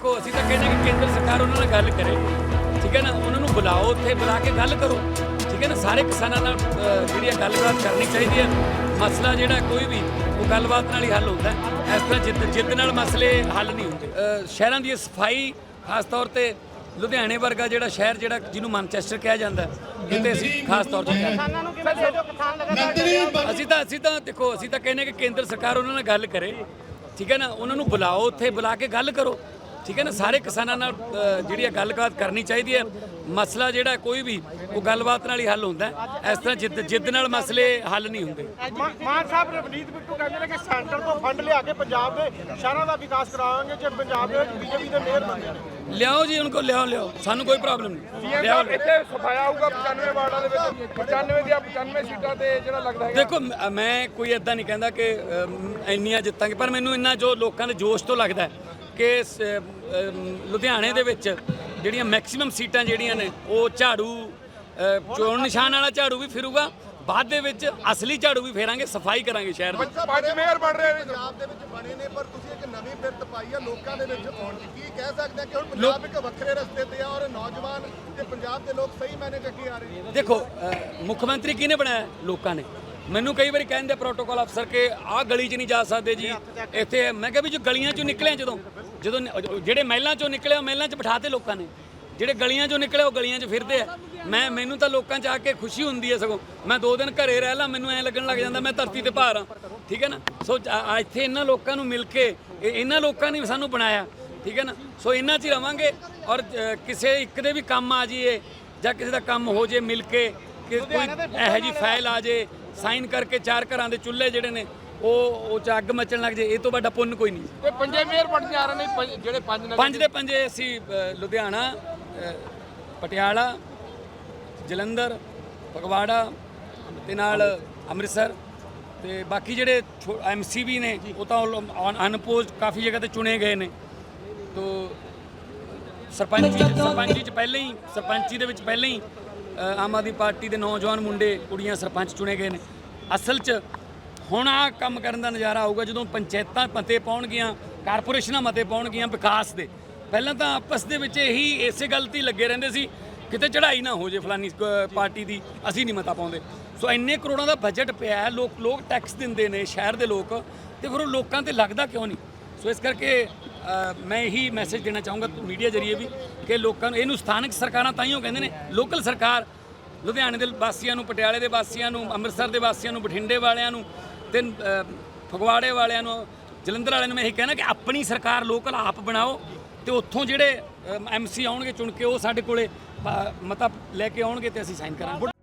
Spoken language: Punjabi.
ਦੇਖੋ ਅਸੀਂ ਤਾਂ ਕਹਿੰਦੇ ਕਿ ਕੇਂਦਰ ਸਰਕਾਰ ਉਹਨਾਂ ਨਾਲ ਗੱਲ ਕਰੇ। ਠੀਕ ਹੈ ਨਾ? ਉਹਨਾਂ ਨੂੰ ਬੁਲਾਓ ਉੱਥੇ ਬੁਲਾ ਕੇ ਗੱਲ ਕਰੋ। ਠੀਕ ਹੈ ਨਾ? ਸਾਰੇ ਕਿਸਾਨਾਂ ਨਾਲ ਅ, ਜਿਹੜੀ ਹੈ ਗੱਲਬਾਤ ਕਰਨੀ ਚਾਹੀਦੀ ਹੈ। ਮਸਲਾ ਜਿਹੜਾ ਕੋਈ ਵੀ ਉਹ ਗੱਲਬਾਤ ਨਾਲ ਹੀ ਹੱਲ ਹੁੰਦਾ ਹੈ। ਇਸ ਤਰ੍ਹਾਂ ਜਿੱਦ ਜਿੱਦ ਨਾਲ ਮਸਲੇ ਹੱਲ ਨਹੀਂ ਹੁੰਦੇ। ਅ, ਸ਼ਹਿਰਾਂ ਦੀ ਸਫ਼ਾਈ ਖਾਸ ਤੌਰ ਤੇ ਲੁਧਿਆਣੇ ਵਰਗਾ ਜਿਹੜਾ ਸ਼ਹਿਰ ਜਿਹੜਾ ਜਿਹਨੂੰ ਮਾਨਚੈਸਟਰ ਕਿਹਾ ਜਾਂਦਾ ਹੈ, ਅਸੀਂ ਖਾਸ ਤੌਰ ਤੇ ਕਹਿੰਦੇ ਹਾਂ। ਕਿਸਾਨਾਂ ਨੂੰ ਕਿਵੇਂ ਦੇ ਦਿਓ? ਕਿਸਾਨ ਲਗਾਤਾਰ ਅਸੀਂ ਤਾਂ ਅਸੀਂ ਤਾਂ ਦੇਖੋ ਅਸੀਂ ਤਾਂ ਕਹਿੰਦੇ ਕਿ ਕੇਂਦਰ ਸਰਕਾਰ ਉਹਨਾਂ ਨਾਲ ਗੱਲ ਕਰੇ। ਠੀਕ ਹੈ ਨਾ? ਉਹਨਾਂ ਨੂੰ ਬੁਲਾਓ ਉੱਥੇ ਬੁਲਾ ਕੇ ਗੱਲ ਕਰੋ। ਠੀਕ ਹੈ ਨਾ? ਸਾਰੇ ਕਿਸਾਨਾਂ ਨਾਲ ਅ, ਜਿਹੜੀ ਹੈ ਗੱਲਬਾਤ ਕਰਨੀ ਚਾਹੀਦੀ ਹੈ। ਮਸਲਾ ਜਿਹੜਾ ਕੋਈ ਵੀ ਉਹ ਗੱਲਬਾਤ ਨਾਲ ਹੀ ਹੱਲ ਹੁੰਦਾ ਹੈ। ਇਸ ਤਰ੍ਹਾਂ ਜਿੱਦ ਜਿੱਦ ਨਾਲ ਮਸਲੇ ਹੱਲ ਨਹੀਂ ਹੁੰਦੇ। ਮਾ- ਮਾਨ ਸਾਹਿਬ ਰਵਨੀਤ ਬਿੱਟੂ ਕਹਿੰਦੇ ਨੇ ਕਿ ਸੈਂਟਰ ਤੋਂ ਫੰਡ ਲਿਆ ਕੇ ਪੰਜਾਬ ਦੇ ਸ਼ਹਿਰਾਂ ਦਾ ਵਿਕਾਸ ਕਰਾਵਾਂਗੇ ਜੇ ਪੰਜਾਬ ਦੇ ਵਿੱਚ ਬੀਜੇਪੀ ਦੇ ਮੇਅਰ ਬਣਦੇ ਨੇ। ਲਿਆਓ ਜੀ ਉਹਨਾਂ ਕੋਲ ਲਿਆਓ ਲਿਆਓ। ਸਾਨੂੰ ਕੋਈ ਪ੍ਰੋਬਲਮ ਨਹੀਂ। ਲਿਆਓ ਲਿਆਓ। ਇੱਥੇ ਸਫਾਇਆ ਹੋਊਗਾ 95 ਵਾਰਡਾਂ ਦੇ ਵਿੱਚ। 95 ਦੀਆਂ 95 ਸੀਟਾਂ ਤੇ ਜਿਹੜਾ ਲੱਗਦਾ ਹੈਗਾ। ਦੇਖੋ ਮ- ਮੈਂ ਕੋਈ ਇਦਾਂ ਨਹੀਂ ਕਹਿੰਦਾ ਕਿ ਅਮ, ਇੰਨੀਆਂ ਜਿੱਤਾਂਗੇ ਪਰ ਮੈਨੂੰ ਇੰਨਾ ਜੋ ਲੋਕਾਂ ਦੇ ਜੋਸ਼ ਤੋਂ ਲੱਗਦਾ ਹੈ ਕਿ ਲੁਧਿਆਣੇ ਦੇ ਵਿੱਚ ਜਿਹੜੀਆਂ ਮੈਕਸਿਮਮ ਸੀਟਾਂ ਜਿਹੜੀਆਂ ਨੇ ਉਹ ਝਾੜੂ ਚੋਣ ਨਿਸ਼ਾਨ ਵਾਲਾ ਝਾੜੂ ਵੀ ਫਿਰੂਗਾ ਬਾਅਦ ਦੇ ਵਿੱਚ ਅਸਲੀ ਝਾੜੂ ਵੀ ਫੇਰਾਂਗੇ ਸਫ਼ਾਈ ਕਰਾਂਗੇ ਸ਼ਹਿਰ ਦੀ। ਪੰਜ ਮੇਅਰ ਬਣ ਰਹੇ ਨੇ। ਪੰਜਾਬ ਦੇ ਵਿੱਚ ਬਣੇ ਨੇ ਪਰ ਤੁਸੀਂ ਇੱਕ ਨਵੀਂ ਫਿਰਤ ਪਾਈ ਆ ਲੋਕਾਂ ਦੇ ਵਿੱਚ ਆਉਣ ਦੀ। ਕੀ ਕਹਿ ਸਕਦੇ ਆ ਕਿ ਹੁਣ ਪੰਜਾਬ ਇੱਕ ਵੱਖਰੇ ਰਸਤੇ ਤੇ ਆ ਔਰ ਨੌਜਵਾਨ ਤੇ ਪੰਜਾਬ ਦੇ ਲੋਕ ਸਹੀ ਮਾਇਨੇ ਚੱਕੀ ਆ ਰਹੇ ਨੇ? ਦੇਖੋ ਮੁੱਖ ਮੰਤਰੀ ਕਿਹਨੇ ਬਣਾਇਆ? ਲੋਕਾਂ ਨੇ। ਮੈਨੂੰ ਕਈ ਵਾਰੀ ਕਹਿੰਦੇ ਪ੍ਰੋਟੋਕਾਲ ਅਫਸਰ ਕਿ ਆਹ ਗਲੀ 'ਚ ਨਹੀਂ ਜਾ ਸਕਦੇ ਜੀ। ਇੱਥੇ ਮੈਂ ਕਿਹਾ ਵੀ ਜੋ ਗਲੀਆਂ 'ਚੋਂ ਨਿਕਲਿਆ ਜਦੋਂ ਜਦੋਂ ਜਿਹੜੇ ਮਹਿਲਾਂ 'ਚੋਂ ਨਿਕਲਿਆ ਉਹ ਮਹਿਲਾਂ 'ਚ ਬਿਠਾਤੇ ਲੋਕਾਂ ਨੇ। ਜਿਹੜੇ ਗਲੀਆਂ 'ਚੋਂ ਨਿਕਲੇ ਉਹ ਗਲੀਆਂ 'ਚ ਫਿਰਦੇ ਆ। ਮੈਂ, ਮੈਨੂੰ ਤਾਂ ਲੋਕਾਂ 'ਚ ਆ ਕੇ ਖੁਸ਼ੀ ਹੁੰਦੀ ਹੈ ਸਗੋਂ। ਮੈਂ ਦੋ ਦਿਨ ਘਰੇ ਰਹਿ ਲਾਂ, ਮੈਨੂੰ ਐਂ ਲੱਗਣ ਲੱਗ ਜਾਂਦਾ ਮੈਂ ਧਰਤੀ ਤੇ ਭਾਰ ਆ। ਠੀਕ ਹੈ ਨਾ? ਸੋ ਇੱਥੇ ਇਹਨਾਂ ਲੋਕਾਂ ਨੂੰ ਮਿਲ ਕੇ, ਇਹ- ਇਹਨਾਂ ਲੋਕਾਂ ਨੇ ਸਾਨੂੰ ਬਣਾਇਆ। ਠੀਕ ਹੈ ਨਾ? ਸੋ ਇਹਨਾਂ 'ਚ ਹੀ ਰਵਾਂਗੇ ਔਰ ਕਿਸੇ ਇੱਕ ਦੇ ਵੀ ਕੰਮ ਆ ਜਾਈਏ ਜਾਂ ਕਿਸੇ ਦਾ ਕੰਮ ਹੋ ਜੇ ਮਿਲ ਕੇ ਕੋਈ ਇਹੋ ਜੀ ਫਾਈਲ ਆ ਜੇ ਸਾਈਨ ਕਰਕੇ ਚਾਰ ਘਰਾਂ ਦੇ ਚੁੱਲ੍ਹੇ ਜਿਹੜੇ ਨੇ ਉਹ ਉਹ ਚ ਅੱਗ ਮਚਣ ਲੱਗ ਜੇ ਇਹ ਤੋਂ ਵੱਡਾ ਪੁੰਨ ਕੋਈ ਨਹੀਂ ਤੇ ਪੰਜੇ ਮੇਅਰ ਬਣ ਜਾ ਰਹੇ ਨੇ ਪੰਜ- ਜਿਹੜੇ ਪੰਜ ਨਗਰ ਪੰਜ ਦੇ ਪੰਜੇ ਅਸੀਂ ਅ, ਲੁਧਿਆਣਾ ਅ, ਪਟਿਆਲਾ ਜਲੰਧਰ ਫਗਵਾੜਾ ਤੇ ਨਾਲ ਅੰਮ੍ਰਿਤਸਰ ਤੇ ਬਾਕੀ ਜਿਹੜੇ ਐਮਸੀ ਵੀ ਨੇ ਉਹ ਤਾਂ ਅਨਪੋਜ਼ਡ ਕਾਫੀ ਜਗ੍ਹਾ ਤੇ ਚੁਣੇ ਗਏ ਨੇ। ਤੋ ਸਰਪੰਚੀ ਸਰਪੰਚੀ ਚ ਪਹਿਲਾਂ ਹੀ ਸਰਪੰਚੀ ਦੇ ਵਿੱਚ ਪਹਿਲਾਂ ਹੀ ਆਮ ਆਦਮੀ ਪਾਰਟੀ ਦੇ ਨੌਜਵਾਨ ਮੁੰਡੇ, ਕੁੜੀਆਂ, ਸਰਪੰਚ ਚੁਣੇ ਗਏ ਨੇ। ਅਸਲ 'ਚ ਹੁਣ ਆ ਕੰਮ ਕਰਨ ਦਾ ਨਜ਼ਾਰਾ ਆਊਗਾ ਜਦੋਂ ਪੰਚਾਇਤਾਂ ਮਤੇ ਪਾਉਣਗੀਆਂ, ਕਾਰਪੋਰੇਸ਼ਨਾਂ ਮਤੇ ਪਾਉਣਗੀਆਂ ਵਿਕਾਸ ਦੇ। ਪਹਿਲਾਂ ਤਾਂ ਆਪਸ ਦੇ ਵਿੱਚ ਇਹੀ ਇਸੇ ਗੱਲ ਤੇ ਲੱਗੇ ਰਹਿੰਦੇ ਸੀ, ਕਿਤੇ ਚੜ੍ਹਾਈ ਨਾ ਹੋ ਜੇ ਫਲਾਨੀ ਪਾਰਟੀ ਦੀ, ਅਸੀਂ ਨਹੀਂ ਮਤਾ ਪਾਉਂਦੇ। ਸੋ ਇੰਨੇ ਕਰੋੜਾਂ ਦਾ ਬਜਟ ਪਿਆ ਲੋਕ ਲੋਕ ਟੈਕਸ ਦਿੰਦੇ ਨੇ ਸ਼ਹਿਰ ਦੇ ਲੋਕ, ਤੇ ਫਿਰ ਉਹ ਲੋਕਾਂ ਤੇ ਲੱਗਦਾ ਕਿਉਂ ਨਹੀਂ? ਸੋ ਇਸ ਕਰਕੇ ਮੈਂ ਇਹੀ ਮੈਸੇਜ ਦੇਣਾ ਚਾਹੂੰਗਾ ਮੀਡੀਆ ਜਰੀਏ ਵੀ ਕਿ ਲੋਕਾਂ ਨੂੰ, ਇਹਨੂੰ ਸਥਾਨਕ ਸਰਕਾਰਾਂ ਤਾਂ ਹੀ ਉਹ ਕਹਿੰਦੇ ਨੇ ਲੋਕਲ ਸਰਕਾਰ, ਲੁਧਿਆਣੇ ਦੇ ਵਾਸੀਆਂ ਨੂੰ, ਪਟਿਆਲੇ ਦੇ ਵਾਸੀਆਂ ਨੂੰ, ਅੰਮ੍ਰਿਤਸਰ ਦੇ ਵਾਸੀਆਂ ਨੂੰ, ਬਠਿੰਡੇ ਵਾਲਿਆਂ ਨੂੰ ਤੇ ਫਗਵਾੜੇ ਵਾਲਿਆਂ ਨੂੰ, ਜਲੰਧਰ ਵਾਲਿਆਂ ਨੂੰ ਮੈਂ ਇਹੀ ਕਹਿਣਾ ਕਿ ਆਪਣੀ ਸਰਕਾਰ ਲੋਕਲ ਆਪ ਬਣਾਓ ਤੇ ਉੱਥੋਂ ਜਿਹੜੇ ਐਮਸੀ ਆਉਣਗੇ ਚੁਣ ਕੇ ਉਹ ਸਾਡੇ ਕੋਲੇ ਮਤਾ ਲੈ ਕੇ ਆਉਣਗੇ ਤੇ ਅਸੀਂ ਸਾਈਨ ਕਰਾਂਗੇ।